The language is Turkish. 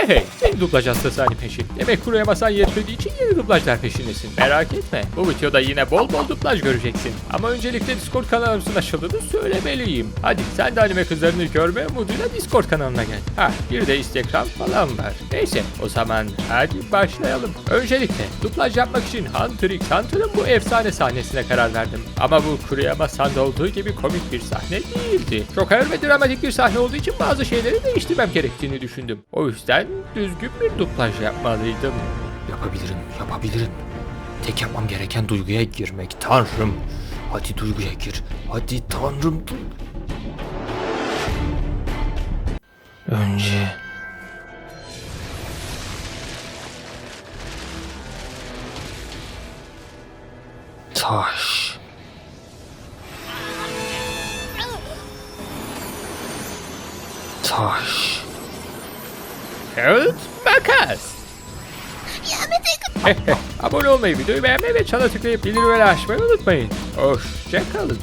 Hey hey, yeni dublaj hastası hani peşin. Demek kuru yamasan yetmediği için yeni dublajlar peşindesin. Merak etme. Bu videoda yine bol bol dublaj göreceksin. Ama öncelikle Discord kanalımızın açıldığını söylemeliyim. Hadi sen de anime kızlarını görme umuduyla Discord kanalına gel. Ha bir de Instagram falan var. Neyse o zaman hadi başlayalım. Öncelikle dublaj yapmak için Hunter x Hunter'ın bu efsane sahnesine karar verdim. Ama bu kuru yamasanda olduğu gibi komik bir sahne değildi. Çok ağır ve dramatik bir sahne olduğu için bazı şeyleri değiştirmem gerektiğini düşündüm. O yüzden düzgün bir dublaj yapmalıydım. Yapabilirim, yapabilirim. Tek yapmam gereken duyguya girmek. Tanrım. Hadi duyguya gir. Hadi tanrım. Önce... Taş. Taş. Evet, makas. Abone olmayı, videoyu beğenmeyi ve çana tıklayıp bildirimleri açmayı unutmayın. Hoşçakalın.